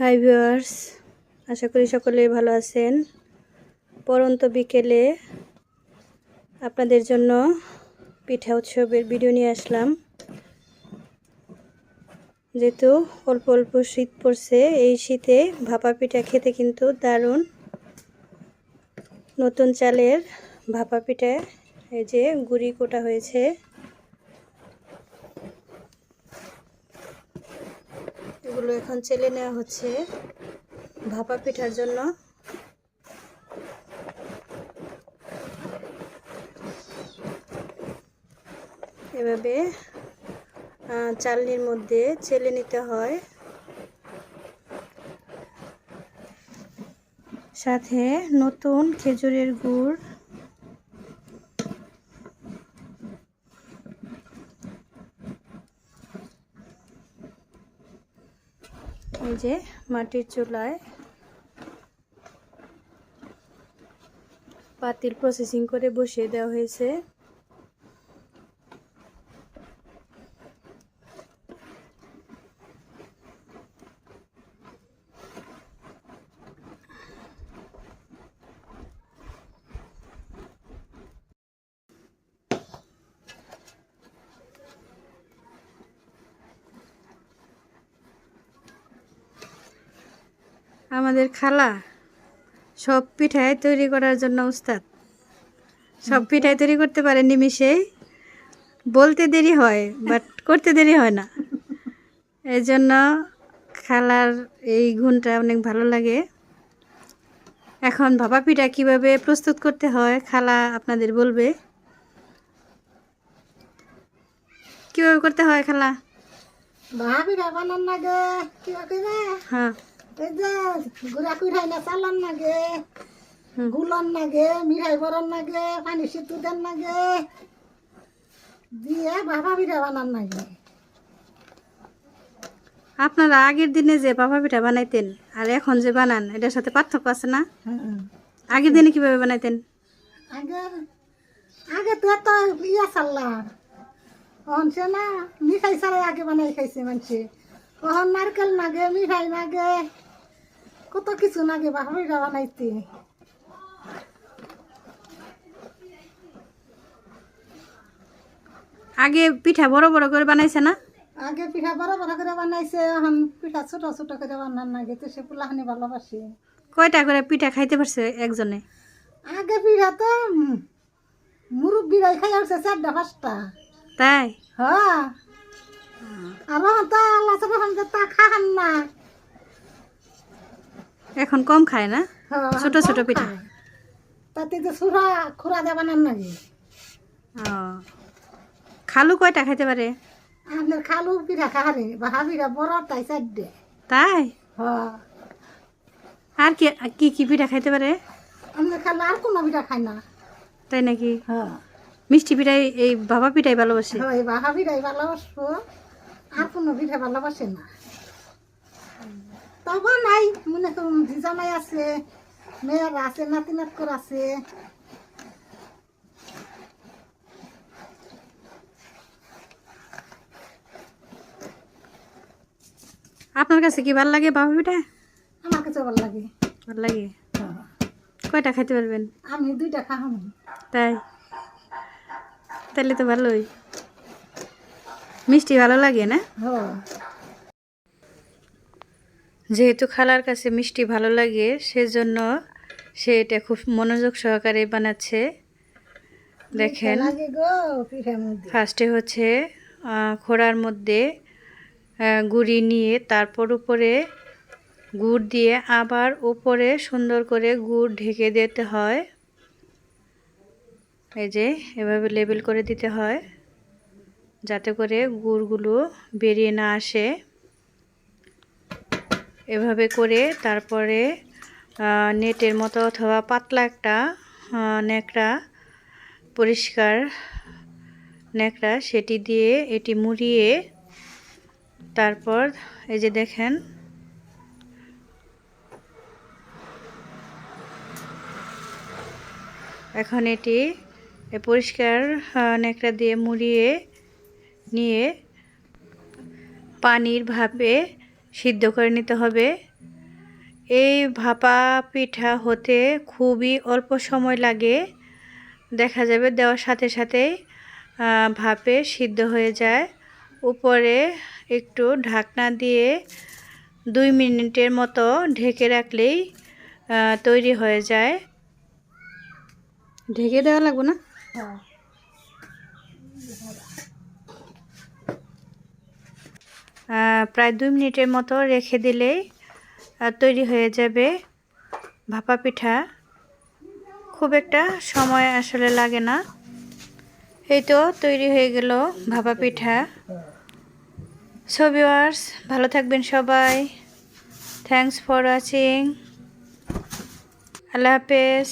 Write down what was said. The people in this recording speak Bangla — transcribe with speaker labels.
Speaker 1: হাই ভিউয়ার্স, আশা করি সকলে ভালো আছেন। পরন্ত বিকেলে আপনাদের জন্য পিঠা উৎসবের ভিডিও নিয়ে আসলাম। যেহেতু অল্প অল্প শীত পড়ছে, এই শীতে ভাপা পিঠা খেতে কিন্তু দারুণ। নতুন চালের ভাপা পিঠা, এই যে গুড়ি কোটা হয়েছে। এগুলো এখন চেলে নেওয়া হচ্ছে ভাপা পিঠার জন্য। এভাবে চালনির মধ্যে চেলে নিতে হয়। সাথে নতুন খেজুরের গুড় এই যে মাটির চুলায় পাতিল প্রসেসিং করে বসিয়ে দেওয়া হয়েছে। আমাদের খালা সব পিঠাই তৈরি করার জন্য উস্তাদ। সব পিঠাই তৈরি করতে পারে নিমিষেই বলতে দেরি হয় বাট করতে দেরি হয় না। এই জন্য খালার এই গুণটা অনেক ভালো লাগে। এখন ভাপা পিঠা কীভাবে প্রস্তুত করতে হয় খালা আপনাদের বলবে। কীভাবে করতে হয় খালা?
Speaker 2: ভাবিরা বানান লাগে কিবা কিবা
Speaker 1: হ্যাঁ।
Speaker 2: এই যে গুড়া কুড়াই না চালান। গুলন মিঠাই বরণ লাগে পানি সিদ্ধ দেন লাগে দিয়ে পিঠা বানান লাগে
Speaker 1: আপনারা আগের দিনে যে ভাপা পিঠা বানাইতেন আর এখন যে বানান এটার সাথে পার্থক্য আছে না? আগের দিনে কীভাবে বানাইতেন?
Speaker 2: আগে আগে তো এত ইয়া চাল্লাম। অনছে না মিঠাই ছাড়াই আগে বানাই খাইছে মানুষে। কখন নারকেল নাগে মিঠাই নাগে কত কিছু ভাবা পিঠা বানাইতে।
Speaker 1: আগে পিঠা বড় বড় করে বানাইছে না?
Speaker 2: আগে পিঠা বড় বড় করে বানাইছে এখন পিঠা ছোট ছোট করে বানান লাগে তো সে পোলাহানি ভালোবাসে।
Speaker 1: কয়টা করে পিঠা খাইতে পারছে একজনে?
Speaker 2: আগে পিঠা তো মুরব্বীরাই খাই আসছে চারটা পাঁচটা।
Speaker 1: তাই?
Speaker 2: হ্যাঁ। আর তো আল্লাহ তা খান না।
Speaker 1: এখন কম খায় না?
Speaker 2: হ্যাঁ,
Speaker 1: ছোট ছোট পিঠা।
Speaker 2: তাতে তো সুরা খুরা বানান লাগে
Speaker 1: ও। খালু কয়টা খাইতে পারে?
Speaker 2: আমাদের খালু পিঠা খাহারে বাহা পিঠা বড় তাই চারটে।
Speaker 1: তাই?
Speaker 2: হ্যাঁ।
Speaker 1: আর কি কি কি পিঠা খাইতে পারে?
Speaker 2: আমাদের খালু আর কোনো পিঠা খায় না।
Speaker 1: তাই নাকি?
Speaker 2: হ্যাঁ।
Speaker 1: মিষ্টি পিঠাই এই বাবা পিঠাই ভালোবাসে?
Speaker 2: হয় বাহা পিঠাই ভালোবাসবো। আর কোনো পিঠা ভালোবাসে না। তবে নাই মনে করুন জামাই আছে মেয়েরা আছে নাতি নাতকর আছে।
Speaker 1: আপনার কাছে কি ভালো লাগে বাবা পিঠা
Speaker 2: আমার কাছে ভালো লাগে।
Speaker 1: ভালো লাগে?
Speaker 2: হ্যাঁ।
Speaker 1: কয়টা খাইতে পারবেন?
Speaker 2: আমি দুইটা খাহাম
Speaker 1: তাই? তাহলে তো ভালোই। মিষ্টি ভালো লাগে না?
Speaker 2: হ্যাঁ।
Speaker 1: যেহেতু খালার কাছে মিষ্টি ভালো লাগে সেজন্য সে এটা খুব মনোযোগ সহকারে বানাচ্ছে। দেখেন ফার্স্টে হচ্ছে খোড়ার মধ্যে গুড়ি নিয়ে তারপর উপরে গুড় দিয়ে আবার উপরে সুন্দর করে গুড় ঢেকে দিতে হয়। এই যে এভাবে লেবেল করে দিতে হয় যাতে করে গুড়গুলো বেরিয়ে না আসে। এভাবে করে তারপরে নেটের মতো অথবা পাতলা একটা ন্যাকড়া, পরিষ্কার ন্যাকড়া, সেটি দিয়ে এটি মুড়িয়ে তারপর এই যে দেখেন, এখন এটি পরিষ্কার ন্যাকড়া দিয়ে মুড়িয়ে নিয়ে পানির ভাপে সিদ্ধ করে নিতে হবে। এই ভাপা পিঠা হতে খুবই অল্প সময় লাগে। দেখা যাবে দেওয়ার সাথে সাথেই ভাপে সিদ্ধ হয়ে যায়। উপরে একটু ঢাকনা দিয়ে দুই মিনিটের মতো ঢেকে রাখলেই তৈরি হয়ে যায়। ঢেকে দেওয়া লাগবে না
Speaker 2: হ্যাঁ
Speaker 1: আহ, প্রায় দুই মিনিটের মতো রেখে দিলেই তৈরি হয়ে যাবে ভাপা পিঠা। খুব একটা সময় আসলে লাগে না। এই তো তৈরি হয়ে গেল ভাপা পিঠা। সো ভিউয়ার্স ভালো থাকবেন সবাই। থ্যাংকস ফর ওয়াচিং আল্লাহ হাফেজ।